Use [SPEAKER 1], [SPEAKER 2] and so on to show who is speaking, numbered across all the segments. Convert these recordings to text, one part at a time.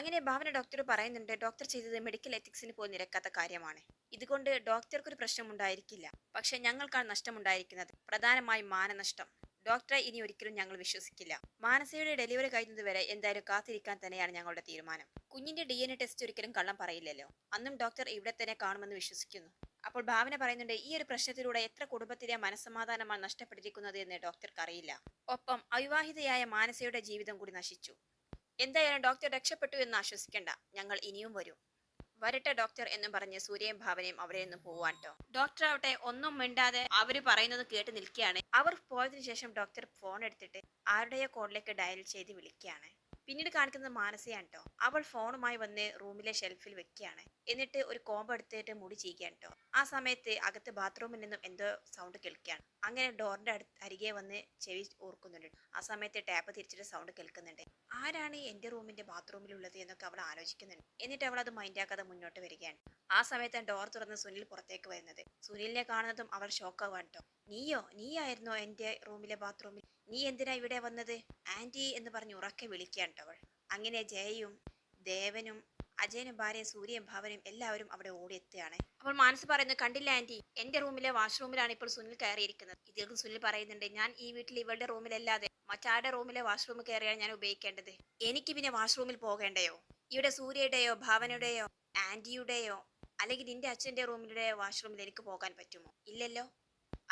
[SPEAKER 1] അങ്ങനെ ഭാവന ഡോക്ടർ പറയുന്നുണ്ട് ഡോക്ടർ ചെയ്തത് മെഡിക്കൽ എത്തിക്സിന് പോലും നിരക്കാത്ത കാര്യമാണ്. ഇതുകൊണ്ട് ഡോക്ടർക്കൊരു പ്രശ്നമുണ്ടായിരിക്കില്ല പക്ഷെ ഞങ്ങൾക്കാണ് നഷ്ടമുണ്ടായിരിക്കുന്നത്. പ്രധാനമായും മാനനഷ്ടം. ഡോക്ടറെ ഇനി ഒരിക്കലും ഞങ്ങൾ വിശ്വസിക്കില്ല. മാനസയുടെ ഡെലിവറി കഴിയുന്നത് വരെ എന്തായാലും കാത്തിരിക്കാൻ തന്നെയാണ് ഞങ്ങളുടെ തീരുമാനം. കുഞ്ഞിന്റെ ഡി എൻ എ ടെസ്റ്റ് ഒരിക്കലും കള്ളം പറയില്ലല്ലോ. അന്നും ഡോക്ടർ ഇവിടെ തന്നെ കാണുമെന്ന് വിശ്വസിക്കുന്നു. അപ്പോൾ ഭാവന പറയുന്നുണ്ട് ഈ ഒരു പ്രശ്നത്തിലൂടെ എത്ര കുടുംബത്തിലെ മനസ്സമാധാനമാണ് നഷ്ടപ്പെട്ടിരിക്കുന്നത് എന്ന് ഡോക്ടർക്ക് അറിയില്ല. ഒപ്പം അവിവാഹിതയായ മാനസയുടെ ജീവിതം കൂടി നശിച്ചു. എന്തായാലും ഡോക്ടർ രക്ഷപ്പെട്ടു എന്ന് ആശ്വസിക്കേണ്ട. ഞങ്ങൾ ഇനിയും വരും. വരട്ടെ ഡോക്ടർ എന്നും പറഞ്ഞ് സൂര്യയും ഭാവനയും അവിടെ നിന്ന് പോവാൻ ട്ടോ. ഡോക്ടർ ആവട്ടെ ഒന്നും മിണ്ടാതെ അവർ പറയുന്നത് കേട്ട് നിൽക്കുകയാണ്. അവർ പോയതിനു ശേഷം ഡോക്ടർ ഫോൺ എടുത്തിട്ട് ആരുടെയോ കോളിലേക്ക് ഡയൽ ചെയ്ത് വിളിക്കുകയാണ്. പിന്നീട് കാണിക്കുന്നത് മാനസയാണ് കേട്ടോ അവൾ ഫോണുമായി വന്ന് റൂമിലെ ഷെൽഫിൽ വെക്കുകയാണ്. എന്നിട്ട് ഒരു കോമ്പ് എടുത്തിട്ട് മുടി ചെയ്യുകയാണ് കേട്ടോ ആ സമയത്ത് അകത്ത് ബാത്റൂമിൽ നിന്നും എന്തോ സൗണ്ട് കേൾക്കുകയാണ്. അങ്ങനെ ഡോറിന്റെ അടുത്ത് അരികെ വന്ന് ചെവി ഓർക്കുന്നുണ്ട് ആ സമയത്ത് ടാപ്പ് തിരിച്ചിട്ട് സൗണ്ട് കേൾക്കുന്നുണ്ട്. ആരാണ് എന്റെ റൂമിന്റെ ബാത്റൂമിലുള്ളത് എന്നൊക്കെ അവൾ ആലോചിക്കുന്നുണ്ട്. എന്നിട്ട് അവൾ അത് മൈൻഡാക്കാതെ മുന്നോട്ട് വരികയാണ്. ആ സമയത്ത് ഡോർ തുറന്ന് സുനിൽ പുറത്തേക്ക് വരുന്നത്. സുനിലിനെ കാണുന്നതും അവൾ ഷോക്കാവാണ് കേട്ടോ നീയോ? നീയായിരുന്നോ എന്റെ റൂമിലെ ബാത്റൂമിൽ നീ എന്തിനാ ഇവിടെ വന്നത്? ആന്റി എന്ന് പറഞ്ഞ് ഉറക്കെ വിളിക്കുകയാണ് ട്ടോ അവൾ. അങ്ങനെ ജയയും ദേവനും അജയനും ഭാര്യയും സൂര്യയും ഭാവനയും എല്ലാവരും അവിടെ ഓടിയെത്തുകയാണ്. അപ്പോൾ മാനസ് പറയുന്നു കണ്ടില്ല ആന്റി. എന്റെ റൂമിലെ വാഷ്റൂമിലാണ് ഇപ്പോൾ സുനിൽ കയറിയിരിക്കുന്നത്. ഇതിലും സുനിൽ പറയുന്നുണ്ട് ഞാൻ ഈ വീട്ടിൽ ഇവളുടെ റൂമിലല്ലാതെ മറ്റാരുടെ റൂമിലെ വാഷ്റൂമിൽ കയറിയാണ് ഞാൻ ഉപയോഗിക്കേണ്ടത്? എനിക്ക് പിന്നെ വാഷ്റൂമിൽ പോകേണ്ടയോ? ഇവിടെ സൂര്യയുടെയോ ഭാവനയുടെയോ ആന്റിയുടെയോ അല്ലെങ്കിൽ നിന്റെ അച്ഛന്റെ റൂമിലെ വാഷ്റൂമിൽ എനിക്ക് പോകാൻ പറ്റുമോ? ഇല്ലല്ലോ.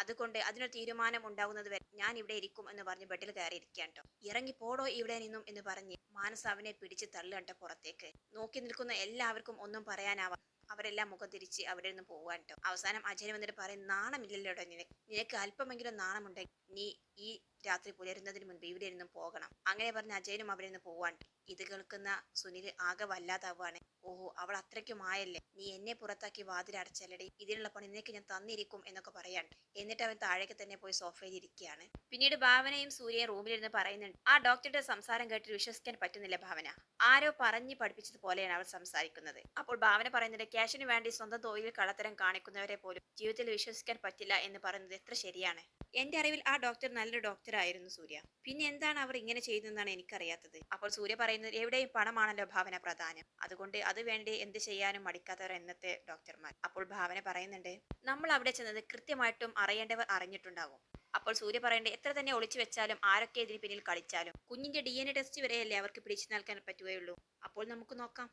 [SPEAKER 1] അതുകൊണ്ട് അതിനൊരു തീരുമാനം ഉണ്ടാകുന്നത് വരെ ഞാൻ ഇവിടെ ഇരിക്കും എന്ന് പറഞ്ഞ് ബെഡിൽ കയറി ഇരിക്കുകയാണ് ട്ടോ. ഇറങ്ങി പോടോ ഇവിടെ നിന്നും എന്ന് പറഞ്ഞ് മാനസ അവനെ പിടിച്ച് തള്ളുകണ്ട പുറത്തേക്ക്. നോക്കി നിൽക്കുന്ന എല്ലാവർക്കും ഒന്നും പറയാനാവാ അവരെല്ലാം മുഖം തിരിച്ച് അവിടെ നിന്ന് പോവാൻ കേട്ടോ അവസാനം അജയൻ വന്നിട്ട് പറയും നാണമില്ലല്ലോടോ നിനക്ക്. നിനക്ക് അല്പമെങ്കിലും നാണമുണ്ടെങ്കിൽ നീ ഈ രാത്രി പുലരുന്നതിന് മുൻപ് ഇവിടെ നിന്നും പോകണം. അങ്ങനെ പറഞ്ഞ് അജയനും അവിടെ നിന്ന് പോവാൻ ഇത് കേൾക്കുന്ന സുനിൽ ആകെ വല്ലാതാവാണ് ഓഹോ അവൾ അത്രയ്ക്കും ആയല്ലേ? നീ എന്നെ പുറത്താക്കി വാതിലടച്ചല്ലടി ഇതിനുള്ള പണി നിനക്ക് ഞാൻ തന്നിരിക്കും എന്നൊക്കെ പറയാൻ. എന്നിട്ട് അവൻ താഴേക്ക് തന്നെ പോയി സോഫയിൽ ഇരിക്കുകയാണ്. പിന്നീട് ഭാവനയും സൂര്യയും റൂമിലിരുന്ന് പറയുന്നുണ്ട് ആ ഡോക്ടറുടെ സംസാരം കേട്ട് വിശ്വസിക്കാൻ പറ്റുന്നില്ല ഭാവന. ആരോ പറഞ്ഞു പഠിപ്പിച്ചതുപോലെയാണ് അവൾ സംസാരിക്കുന്നത്. അപ്പോൾ ഭാവന പറയുന്നുണ്ട് ക്യാഷിന് വേണ്ടി സ്വന്തം തൊഴിലിൽ കള്ളത്തരം കാണിക്കുന്നവരെ പോലും ജീവിതത്തിൽ വിശ്വസിക്കാൻ പറ്റില്ല എന്ന് പറയുന്നത് എത്ര ശരിയാണ്? എന്റെ അറിവിൽ ആ ഡോക്ടർ നല്ലൊരു ഡോക്ടർ ആയിരുന്നു സൂര്യ. പിന്നെ എന്താണ് അവർ ഇങ്ങനെ ചെയ്തതെന്നാണ് എനിക്കറിയാത്തത്. അപ്പോൾ സൂര്യ പറയുന്നത് എവിടെയും പണമാണല്ലോ ഭാവന പ്രധാനം. അതുകൊണ്ട് അത് വേണ്ടി എന്ത് ചെയ്യാനും എന്നത്തെ ഡോക്ടർമാർ. അപ്പോൾ ഭാവന പറയുന്നുണ്ട് നമ്മൾ അവിടെ ചെന്നത് കൃത്യമായിട്ടും അറിയേണ്ടവർ അറിഞ്ഞിട്ടുണ്ടാകും അപ്പോൾ സൂര്യ പറയേണ്ടത് എത്ര തന്നെ ഒളിച്ചു വെച്ചാലും ആരൊക്കെ ഇതിന് പിന്നിൽ കളിച്ചാലും കുഞ്ഞിന്റെ ഡി എൻ എ ടെസ്റ്റ് വരെയല്ലേ അവർക്ക് പിടിച്ചു നൽകാൻ പറ്റുകയുള്ളൂ. അപ്പോൾ നമുക്ക് നോക്കാം.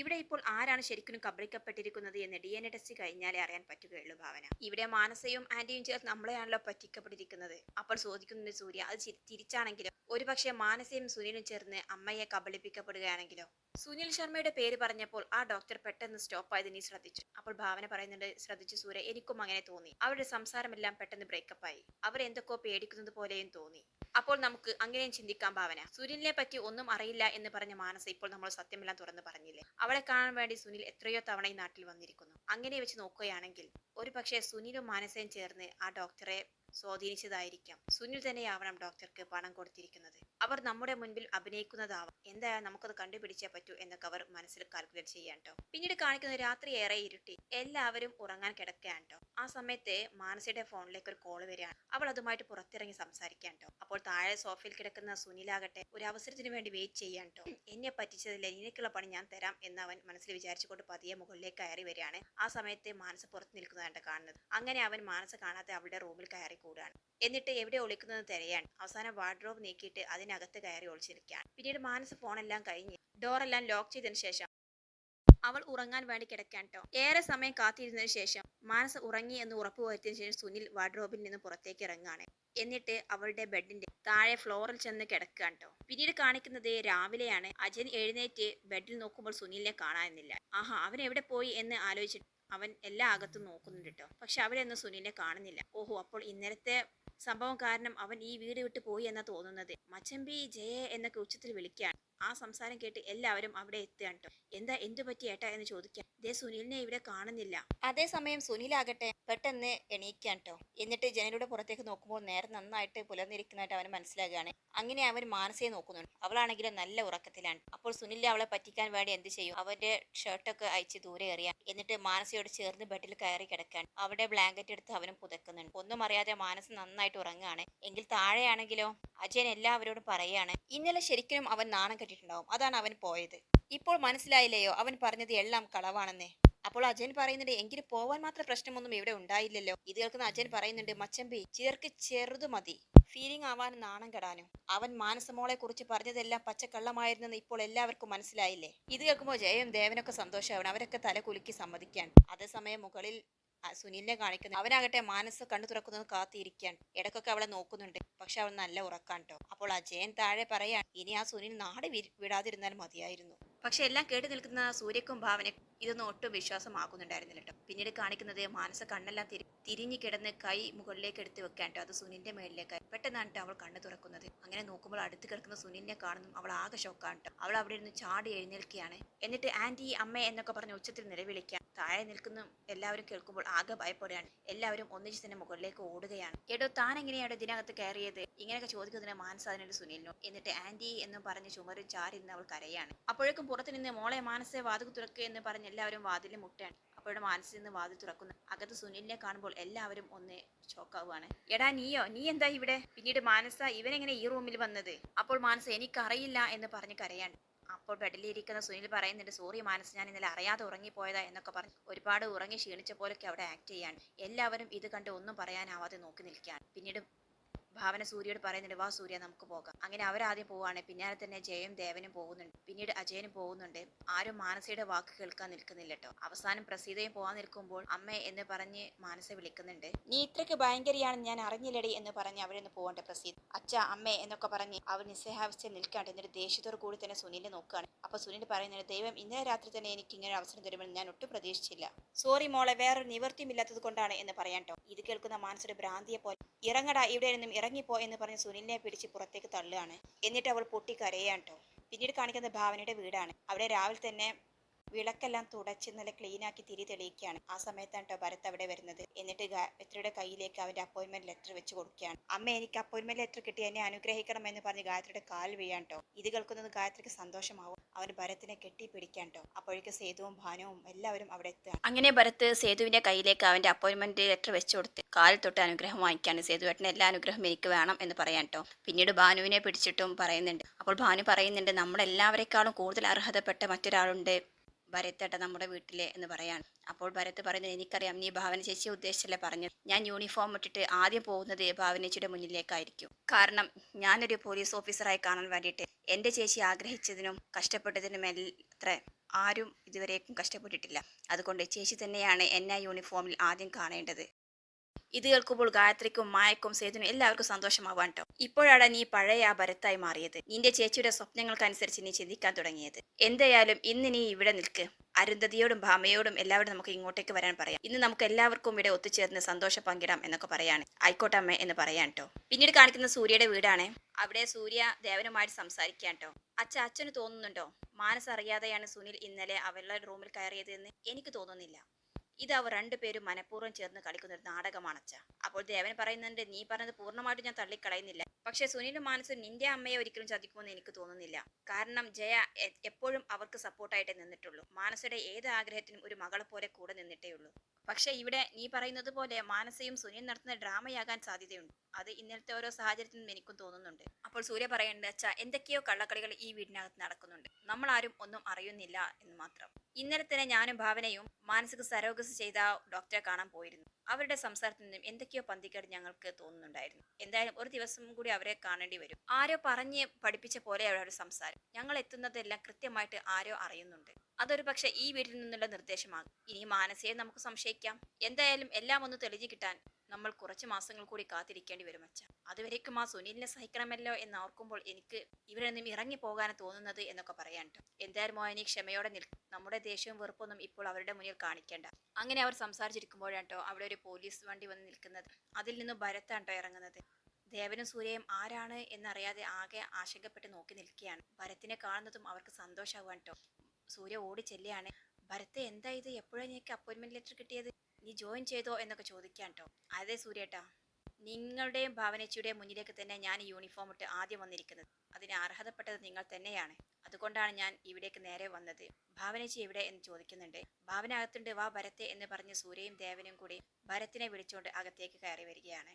[SPEAKER 1] ഇവിടെ ഇപ്പോൾ ആരാണ് ശരിക്കും കബളിക്കപ്പെട്ടിരിക്കുന്നത് എന്ന് ഡി എൻ എ ടെസ്റ്റ് കഴിഞ്ഞാലേ അറിയാൻ പറ്റുകയുള്ളൂ ഭാവന. ഇവിടെ മാനസയും ആന്റിയും ചേർന്ന് നമ്മളെയാണല്ലോ പറ്റിക്കപ്പെട്ടിരിക്കുന്നത്. അപ്പോൾ ചോദിക്കുന്നത് സൂര്യ അത് തിരിച്ചാണെങ്കിലും തിരിച്ചാണെങ്കിലോ? ഒരുപക്ഷെ മാനസയും സുനിലും ചേർന്ന് അമ്മയെ കബളിപ്പിക്കപ്പെടുകയാണെങ്കിലോ? സുനിൽ ശർമ്മയുടെ പേര് പറഞ്ഞപ്പോൾ ആ ഡോക്ടർ പെട്ടെന്ന് സ്റ്റോപ്പ് ആയത് നീ ശ്രദ്ധിച്ചു. അപ്പോൾ ഭാവന പറയുന്നുണ്ട് ശ്രദ്ധിച്ചു സൂര്യ എനിക്കും അങ്ങനെ തോന്നി. അവരുടെ സംസാരമെല്ലാം പെട്ടെന്ന് ബ്രേക്കപ്പ് ആയി. അവർ എന്തൊക്കെ പേടിക്കുന്നത് പോലെയും തോന്നി. അപ്പോൾ നമുക്ക് അങ്ങനെയും ചിന്തിക്കാം ഭാവന. സുനിലിനെ പറ്റി ഒന്നും അറിയില്ല എന്ന് പറഞ്ഞ മാനസ ഇപ്പോൾ നമ്മൾ സത്യമെല്ലാം തുറന്നു പറഞ്ഞില്ലേ? അവളെ കാണാൻ വേണ്ടി സുനിൽ എത്രയോ തവണ ഈ നാട്ടിൽ വന്നിരിക്കുന്നു. അങ്ങനെ വെച്ച് നോക്കുകയാണെങ്കിൽ ഒരു പക്ഷേ സുനിലും മാനസയും ചേർന്ന് ആ ഡോക്ടറെ സ്വാധീനിച്ചതായിരിക്കാം. സുനിൽ തന്നെയാവണം ഡോക്ടർക്ക് പണം കൊടുത്തിരിക്കുന്നത്. അവർ നമ്മുടെ മുൻപിൽ അഭിനയിക്കുന്നതാവാം. എന്തായാലും നമുക്കത് കണ്ടുപിടിച്ചേ പറ്റൂ എന്നൊക്കെ അവർ മനസ്സിൽ കാൽക്കുലേറ്റ് ചെയ്യാൻ ട്ടോ. പിന്നീട് കാണിക്കുന്ന രാത്രി ഏറെ ഇരുട്ടി. എല്ലാവരും ഉറങ്ങാൻ കിടക്കുകയാണ് ആ സമയത്ത് മാനസയുടെ ഫോണിലേക്ക് ഒരു കോൾ വരികയാണ്. അവൾ അതുമായിട്ട് പുറത്തിറങ്ങി സംസാരിക്കാൻ അപ്പോൾ താഴെ സോഫയിൽ കിടക്കുന്ന സുനിലാകട്ടെ ഒരു അവസരത്തിന് വേണ്ടി വെയിറ്റ് ചെയ്യാൻ എന്നെ പറ്റിച്ചതില്ല നിനക്കുള്ള പണി ഞാൻ തരാം എന്ന് അവൻ മനസ്സിൽ വിചാരിച്ചുകൊണ്ട് പതിയെ മുകളിലേക്ക് കയറി വരികയാണ്. ആ സമയത്ത് മാനസ പുറത്ത് നിൽക്കുന്നതാണ് കാണുന്നത്. അങ്ങനെ അവൻ മാനസ കാണാതെ അവളുടെ റൂമിൽ കയറി. കൂടുകയാണ് എന്നിട്ട് എവിടെ ഒളിക്കുന്നത് തിരയാൻ. അവസാനം വാർഡ്രോബ് നീക്കിയിട്ട് അതിനകത്ത് കയറി ഒളിച്ചിരിക്കുകയാണ്. പിന്നീട് മാനസ് ഫോണെല്ലാം കഴിഞ്ഞ് ഡോറെല്ലാം ലോക്ക് ചെയ്തതിനു ശേഷം അവൾ ഉറങ്ങാൻ വേണ്ടി കിടക്കാൻ ട്ടോ. ഏറെ സമയം കാത്തിരുന്നതിന് ശേഷം മാനസ് ഉറങ്ങി എന്ന് ഉറപ്പുവരുത്തിയതിനു ശേഷം സുനിൽ വാർഡ്രോബിൽ നിന്ന് പുറത്തേക്ക് ഇറങ്ങാണ് എന്നിട്ട് അവളുടെ ബെഡിന്റെ താഴെ ഫ്ലോറിൽ ചെന്ന് കിടക്കുകയാണ് ട്ടോ. പിന്നീട് കാണിക്കുന്നത് രാവിലെയാണ്. അജൻ എഴുന്നേറ്റ് ബെഡിൽ നോക്കുമ്പോൾ സുനിലിനെ കാണാനില്ല. ആഹാ അവൻ എവിടെ പോയി എന്ന് ആലോചിച്ചിട്ട് അവൻ എല്ലാ അകത്തും നോക്കുന്നുണ്ട് കേട്ടോ പക്ഷെ അവരൊന്നും സുനിലിനെ കാണുന്നില്ല. ഓഹോ അപ്പോൾ ഇന്നലത്തെ സംഭവം കാരണം അവൻ ഈ വീട് വിട്ട് പോയി എന്നാ തോന്നുന്നത്? മച്ചമ്പി ജയ എന്നൊക്കെ ഉച്ചത്തിൽ വിളിക്കുകയാണ്. ആ സംസാരം കേട്ട് എല്ലാവരും അവിടെ എത്തുകയാണ് എന്താ എന്തു പറ്റി ഏട്ടാ എന്ന് ചോദിക്കാം ദേ സുനിലിനെ ഇവിടെ കാണുന്നില്ല. അതേസമയം സുനിലാകട്ടെ പെട്ടെന്ന് എണീക്കാൻ കേട്ടോ എന്നിട്ട് ജനലൂടെ പുറത്തേക്ക് നോക്കുമ്പോൾ നേരെ നന്നായിട്ട് പുലർന്നിരിക്കുന്നതായിട്ട് അവന് മനസ്സിലാകുകയാണ്. അങ്ങനെ അവൻ മാനസയെ നോക്കുന്നുണ്ട്. അവളാണെങ്കിലും നല്ല ഉറക്കത്തിലാണ്. അപ്പോൾ സുനിൽ അവളെ പറ്റിക്കാൻ വേണ്ടി എന്ത് ചെയ്യും? അവന്റെ ഷർട്ടൊക്കെ അയച്ച് ദൂരെ എറിയാൻ എന്നിട്ട് മാനസയോട് ചേർന്ന് ബെഡിൽ കയറി കിടക്കാൻ അവിടെ ബ്ലാങ്കറ്റ് എടുത്ത് അവനും പുതക്കുന്നുണ്ട്. ഒന്നും അറിയാതെ മാനസ് നന്നായിട്ട് ഉറങ്ങുകയാണ്. എങ്കിൽ താഴെയാണെങ്കിലോ? അജയൻ എല്ലാവരോടും പറയാണ് ഇന്നലെ ശരിക്കും അവൻ നാണം കെട്ടിട്ടുണ്ടാവും. അതാണ് അവൻ പോയത്. ഇപ്പോൾ മനസ്സിലായില്ലയോ? അവൻ പറഞ്ഞത് എല്ലാം കളവാണെന്നേ. അപ്പോൾ അജയൻ പറയുന്നുണ്ട് എങ്കിലും പോവാൻ മാത്രം പ്രശ്നമൊന്നും ഇവിടെ ഉണ്ടായില്ലല്ലോ. ഇത് കേൾക്കുന്ന അജയൻ പറയുന്നുണ്ട് മച്ചമ്പി ചിലർക്ക് ചെറുതു മതി. ഫീലിംഗ് ആവാനും നാണം കെടാനും. അവൻ മാനസമോളെ കുറിച്ച് പറഞ്ഞതെല്ലാം പച്ചക്കള്ളമായിരുന്നെന്ന് ഇപ്പോൾ എല്ലാവർക്കും മനസ്സിലായില്ലേ? ഇത് കേൾക്കുമ്പോൾ ജയയും ദേവനൊക്കെ സന്തോഷമാവണം അവരൊക്കെ തല കുലുക്കി സമ്മതിക്കാൻ. അതേസമയം മുകളിൽ സുനിലിനെ കാണിക്കുന്നു. അവനാകട്ടെ മാനസ് കണ്ണു തുറക്കുന്നത് കാത്തിരിക്കാൻ. ഇടക്കൊക്കെ അവളെ നോക്കുന്നുണ്ട്. പക്ഷെ അവൾ നല്ല ഉറക്കാൻ കേട്ടോ അപ്പോൾ അജയൻ താഴെ പറയാൻ ഇനി ആ സുനിൽ നാട് വിടാതിരുന്നാൽ മതിയായിരുന്നു. പക്ഷെ എല്ലാം കേട്ടു നിൽക്കുന്ന സൂര്യക്കും ഭാവനക്കും ഇതൊന്നും ഒട്ടും വിശ്വാസമാകുന്നുണ്ടായിരുന്നില്ല കേട്ടോ. പിന്നീട് കാണിക്കുന്നത് മാനസ കണ്ണെല്ലാം തിരി തിരിഞ്ഞു കിടന്ന് കൈ മുകളിലേക്ക് എടുത്ത് വെക്കാൻ കേട്ടോ. അത് സുനിന്റെ മേളിലേക്ക് പെട്ടെന്നാണ് ട്ടോ അവൾ കണ്ണു തുറക്കുന്നത്. അങ്ങനെ നോക്കുമ്പോൾ അടുത്ത് കിടക്കുന്ന സുനിനെ കാണുന്നു അവൾ ആകെ ഷോക്കാണ് കേട്ടോ. അവൾ അവിടെ ഇരുന്ന് ചാടി എഴുന്നേൽക്കുകയാണ്. എന്നിട്ട് ആന്റി അമ്മ എന്നൊക്കെ പറഞ്ഞ് ഉച്ചത്തിൽ നിലവിളിക്കാൻ താഴെ നിൽക്കുന്ന എല്ലാവരും കേൾക്കുമ്പോൾ ആകെ ഭയപ്പെടുകയാണ്. എല്ലാവരും ഒന്നിച്ച് തന്നെ മുകളിലേക്ക് ഓടുകയാണ്. എടോ താൻ എങ്ങനെയാണ് ഇതിനകത്ത് കയറിയത്? ഇങ്ങനെയൊക്കെ ചോദിക്കുന്നതിന് മാനസ അതിനൊരു സുനിലിനോ എന്നിട്ട് ആന്റി എന്ന് പറഞ്ഞ് ചുമരും ചാരി നിന്ന് അവൾ കരയാണ്. അപ്പോഴേക്കും പുറത്ത് നിന്ന് മോളെ മാനസെ വാതുക തുറക്കുക എന്ന് പറഞ്ഞ് എല്ലാവരും വാതിൽ മുട്ടാണ് അപ്പോഴും മാനസിൽ നിന്ന് വാതിൽ തുറക്കുന്നു. അകത്ത് സുനിലിനെ കാണുമ്പോൾ എല്ലാവരും ഒന്ന് ഷോക്കാവുകയാണ് എടാ നീയോ? നീ എന്താ ഇവിടെ? പിന്നീട് മാനസ ഇവനെങ്ങനെ ഈ റൂമിൽ വന്നത്? അപ്പോൾ മാനസ എനിക്കറിയില്ല എന്ന് പറഞ്ഞ് കരയാണ്. അപ്പോൾ ബെഡിലിരിക്കുന്ന സുനിൽ പറയുന്നുണ്ട് സോറി മാനസ് ഞാൻ ഇന്നലെ അറിയാതെ ഉറങ്ങിപ്പോയതാ എന്നൊക്കെ പറഞ്ഞ് ഒരുപാട് ഉറങ്ങി ക്ഷീണിച്ച പോലൊക്കെ അവിടെ ആക്ട് ചെയ്യാണ്. എല്ലാവരും ഇത് കണ്ട് ഒന്നും പറയാനാവാതെ നോക്കി നിൽക്കുകയാണ്. പിന്നീട് ഭാവന സൂര്യയോട് പറയുന്നുണ്ട് വാ സൂര്യ നമുക്ക് പോകാം. അങ്ങനെ അവരാദ്യം പോവാണ് പിന്നാലെ തന്നെ ജയയും ദേവനും പോകുന്നുണ്ട്. പിന്നീട് അജയനും പോകുന്നുണ്ട്. ആരും മാനസയുടെ വാക്ക് കേൾക്കാൻ നിൽക്കുന്നില്ല കേട്ടോ അവസാനം പ്രസീതയും പോകാൻ നിൽക്കുമ്പോൾ അമ്മ എന്ന് പറഞ്ഞ് മാനസ വിളിക്കുന്നുണ്ട്. നീ ഇത്രയ്ക്ക് ഭയങ്കരിയാണെന്ന് ഞാൻ അറിഞ്ഞില്ലടി എന്ന് പറഞ്ഞ് അവിടെ നിന്ന് പോകണ്ട പ്രസീത്. അച്ഛ അമ്മ എന്നൊക്കെ പറഞ്ഞ് അവർ നിസ്സഹാവസ്ഥ നിൽക്കാണ്ട് എന്നിട്ട് ദേഷ്യത്തോടു കൂടി തന്നെ സുനിലിനെ നോക്കുകയാണ് അപ്പൊ സുനിൽ പറയുന്നുണ്ട് ദൈവം ഇന്നലെ രാത്രി തന്നെ എനിക്ക് ഇങ്ങനെ അവസരം തരുമെന്ന് ഞാൻ ഒട്ടും പ്രതീക്ഷിച്ചില്ല. സോറി മോളെ വേറൊരു നിവൃത്തിയുമില്ലാത്തത് കൊണ്ടാണ് എന്ന് പറയാൻ കേട്ടോ ഇത് കേൾക്കുന്ന മാനസയുടെ ഭ്രാന്തിയെ പോലെ ഇറങ്ങടാ ഇവിടെ നിന്നും ഇറങ്ങിപ്പോ എന്ന് പറഞ്ഞ് സുനിലിനെ പിടിച്ച് പുറത്തേക്ക് തള്ളുകയാണ്. എന്നിട്ട് അവൾ പൊട്ടി കരയാണ് ട്ടോ. പിന്നീട് കാണിക്കുന്നത് ഭാവനയുടെ വീടാണ്. അവിടെ രാവിലെ തന്നെ വിളക്കെല്ലാം തുടച്ച് ക്ലീൻ ആക്കി തിരി തെളിയിക്കുകയാണ്. ആ സമയത്താണ് കേട്ടോ ഭരത് അവിടെ വരുന്നത്. എന്നിട്ട് ഗായത്രിയുടെ കയ്യിലേക്ക് അവന്റെ അപ്പോയിന്റ്മെന്റ് ലെറ്റർ വെച്ച് കൊടുക്കുകയാണ്. അമ്മ എനിക്ക് അപ്പോയിന്റ്മെന്റ് ലെറ്റർ കിട്ടി എന്നെ അനുഗ്രഹിക്കണം എന്ന് പറഞ്ഞ് ഗായത്രിയുടെ കാൽ വീഴാൻ കേട്ടോ. ഇത് കേൾക്കുന്നത് ഗായത്രിക്ക് സന്തോഷമാവും. അവൻ ഭരത്തിനെ കെട്ടിപ്പിടിക്കാൻ കേട്ടോ. അപ്പോഴേക്ക് സേതുവും ഭാനവും എല്ലാവരും അവിടെ എത്തുക അങ്ങനെ ഭരത് സേതുവിന്റെ കയ്യിലേക്ക് അവന്റെ അപ്പോയിന്റ്മെന്റ് ലെറ്റർ വെച്ച് കൊടുത്ത് കാലിൽ തൊട്ട് അനുഗ്രഹം വാങ്ങിക്കാണ് സേതുവേട്ടന് എല്ലാ അനുഗ്രഹം എനിക്ക് വേണം എന്ന് പറയാൻ കേട്ടോ. പിന്നീട് ഭാനുവിനെ പിടിച്ചിട്ടും പറയുന്നുണ്ട്. അപ്പോൾ ഭാനു പറയുന്നുണ്ട് നമ്മളെല്ലാവരെക്കാളും കൂടുതൽ അർഹതപ്പെട്ട മറ്റൊരാളുണ്ട്. ഭരത്തേട്ട നമ്മുടെ വീട്ടിലെ എന്ന് പറയാണ്. അപ്പോൾ ഭരത് പറയുന്നത് എനിക്കറിയാം നീ ഭാവന ചേച്ചി ഉദ്ദേശിച്ചല്ലേ പറഞ്ഞു ഞാൻ യൂണിഫോം ഇട്ടിട്ട് ആദ്യം പോകുന്നത് ഭാവനേച്ചിയുടെ മുന്നിലേക്കായിരിക്കും. കാരണം ഞാനൊരു പോലീസ് ഓഫീസറായി കാണാൻ വേണ്ടിയിട്ട് എന്റെ ചേച്ചി ആഗ്രഹിച്ചതിനും കഷ്ടപ്പെട്ടതിനും എത്ര ആരും ഇതുവരേക്കും കഷ്ടപ്പെട്ടിട്ടില്ല. അതുകൊണ്ട് ചേച്ചി തന്നെയാണ് എന്നെ യൂണിഫോമിൽ ആദ്യം കാണേണ്ടത്. ഇത് കേൾക്കുമ്പോൾ ഗായത്രിക്കും മായക്കും സേതുനും എല്ലാവർക്കും സന്തോഷമാവാൻ കേട്ടോ ഇപ്പോഴാണ് നീ പഴയ ആ ഭരത്തായി മാറിയത്. നിന്റെ ചേച്ചിയുടെ സ്വപ്നങ്ങൾക്കനുസരിച്ച് നീ ചിന്തിക്കാൻ തുടങ്ങിയത്. എന്തായാലും ഇന്ന് നീ ഇവിടെ നിൽക്ക്. അരുന്ധതിയോടും ഭാമയോടും എല്ലാവരും നമുക്ക് ഇങ്ങോട്ടേക്ക് വരാൻ പറയാം. ഇന്ന് നമുക്ക് എല്ലാവർക്കും ഇവിടെ ഒത്തുചേർന്ന് സന്തോഷം പങ്കിടാം എന്നൊക്കെ പറയാണ്. ആയിക്കോട്ടെ അമ്മേ എന്ന് പറയാൻ കേട്ടോ പിന്നീട് കാണിക്കുന്ന സൂര്യയുടെ വീടാണ്. അവിടെ സൂര്യ ദേവനുമായിട്ട് സംസാരിക്കാൻ കേട്ടോ അച്ഛ അച്ഛന് തോന്നുന്നുണ്ടോ? മാനസ് അറിയാതെയാണ് സുനിൽ ഇന്നലെ അവരുടെ റൂമിൽ കയറിയത് എന്ന് എനിക്ക് തോന്നുന്നില്ല. ഇത് അവർ രണ്ടുപേരും മനഃപൂർവം ചേർന്ന് കളിക്കുന്ന ഒരു നാടകമാണച്ച അപ്പോൾ ദേവൻ പറയുന്നുണ്ട് നീ പറഞ്ഞത് പൂർണമായിട്ട് ഞാൻ തള്ളിക്കളയുന്നില്ല. പക്ഷേ സുനിലും മാനസും നിന്റെ അമ്മയെ ഒരിക്കലും ചതിക്കുമെന്ന് എനിക്ക് തോന്നുന്നില്ല. കാരണം ജയ എപ്പോഴും അവർക്ക് സപ്പോർട്ടായിട്ടേ നിന്നിട്ടുള്ളൂ. മാനസയുടെ ഏത് ആഗ്രഹത്തിനും ഒരു മകളെ പോലെ കൂടെ നിന്നിട്ടേ ഉള്ളൂ. പക്ഷേ ഇവിടെ നീ പറയുന്നത് പോലെ മാനസയും സുനിൽ നടത്തുന്ന ഡ്രാമയാകാൻ സാധ്യതയുണ്ട്. അത് ഇന്നലത്തെ ഓരോ സാഹചര്യത്തിൽ നിന്നും എനിക്കും തോന്നുന്നുണ്ട്. അപ്പോൾ സൂര്യ പറയേണ്ടത് വെച്ചാൽ എന്തൊക്കെയോ കള്ളക്കളികൾ ഈ വീടിനകത്ത് നടക്കുന്നുണ്ട്. നമ്മൾ ആരും ഒന്നും അറിയുന്നില്ല എന്ന് മാത്രം. ഇന്നലെ തന്നെ ഞാനും ഭാവനയും മാനസിക സരോഗസ് ചെയ്ത ഡോക്ടറെ കാണാൻ പോയിരുന്നു. അവരുടെ സംസാരത്തിൽ നിന്നും എന്തൊക്കെയോ പന്തിക്കേട് ഞങ്ങൾക്ക് തോന്നുന്നുണ്ടായിരുന്നു. എന്തായാലും ഒരു ദിവസം കൂടി അവരെ കാണേണ്ടി വരും. ആരോ പറഞ്ഞ് പഠിപ്പിച്ച പോലെ അവരുടെ സംസാരം. ഞങ്ങൾ എത്തുന്നതെല്ലാം കൃത്യമായിട്ട് ആരോ അറിയുന്നുണ്ട്. അതൊരു പക്ഷെ ഈ വീട്ടിൽ നിന്നുള്ള നിർദ്ദേശമാകും ഇനി മാനസയെ നമുക്ക് സംശയിക്കാം. എന്തായാലും എല്ലാം ഒന്ന് തെളിഞ്ഞു കിട്ടാൻ നമ്മൾ കുറച്ച് മാസങ്ങൾ കൂടി കാത്തിരിക്കേണ്ടി വരും അച്ഛ. അതുവരേക്കും ആ സുനിലിനെ സഹിക്കണമല്ലോ എന്ന് ഓർക്കുമ്പോൾ എനിക്ക് ഇവിടെ നിന്നും ഇറങ്ങി പോകാനാണ് തോന്നുന്നത് എന്നൊക്കെ പറയാനുണ്ട് എന്തായാലും മോയനി ക്ഷമയോടെ നിൽക്കും നമ്മുടെ ദേഷ്യവും വെറുപ്പൊന്നും ഇപ്പോൾ അവരുടെ മുന്നിൽ കാണിക്കേണ്ട. അങ്ങനെ അവർ സംസാരിച്ചിരിക്കുമ്പോഴാട്ടോ അവിടെ ഒരു പോലീസ് വണ്ടി വന്ന് നിൽക്കുന്നത്. അതിൽ നിന്നും ഭരത്താണ്ടോ ഇറങ്ങുന്നത്. ദേവനും സൂര്യയും ആരാണ് എന്നറിയാതെ ആകെ ആശങ്കപ്പെട്ട് നോക്കി നിൽക്കുകയാണ്. ഭരത്തിനെ കാണുന്നതും അവർക്ക് സന്തോഷമാവാൻ ട്ടോ. സൂര്യ ഓടി ചെല്ലുകയാണ് ഭരത്തെ എന്താ ഇത്? എപ്പോഴാണ് നിനക്ക് അപ്പോയിൻമെന്റ് ലെറ്റർ കിട്ടിയത്? നീ ജോയിൻ ചെയ്തോ എന്നൊക്കെ ചോദിക്കാൻ കേട്ടോ അതെ സൂര്യേട്ടാ. നിങ്ങളുടെയും ഭാവനച്ചിയുടെയും മുന്നിലേക്ക് തന്നെ ഞാൻ യൂണിഫോം ഇട്ട് ആദ്യം വന്നിരിക്കുന്നത്. അതിന് അർഹതപ്പെട്ടത് നിങ്ങൾ തന്നെയാണ്. അതുകൊണ്ടാണ് ഞാൻ ഇവിടേക്ക് നേരെ വന്നത്. ഭാവനച്ചി എവിടെ എന്ന് ചോദിക്കുന്നുണ്ട്. ഭാവന അകത്തുണ്ട് വാ ഭരത്തെ എന്ന് പറഞ്ഞ് സൂര്യയും ദേവനും കൂടി ഭരത്തിനെ വിളിച്ചുകൊണ്ട് അകത്തേക്ക് കയറി വരികയാണ്.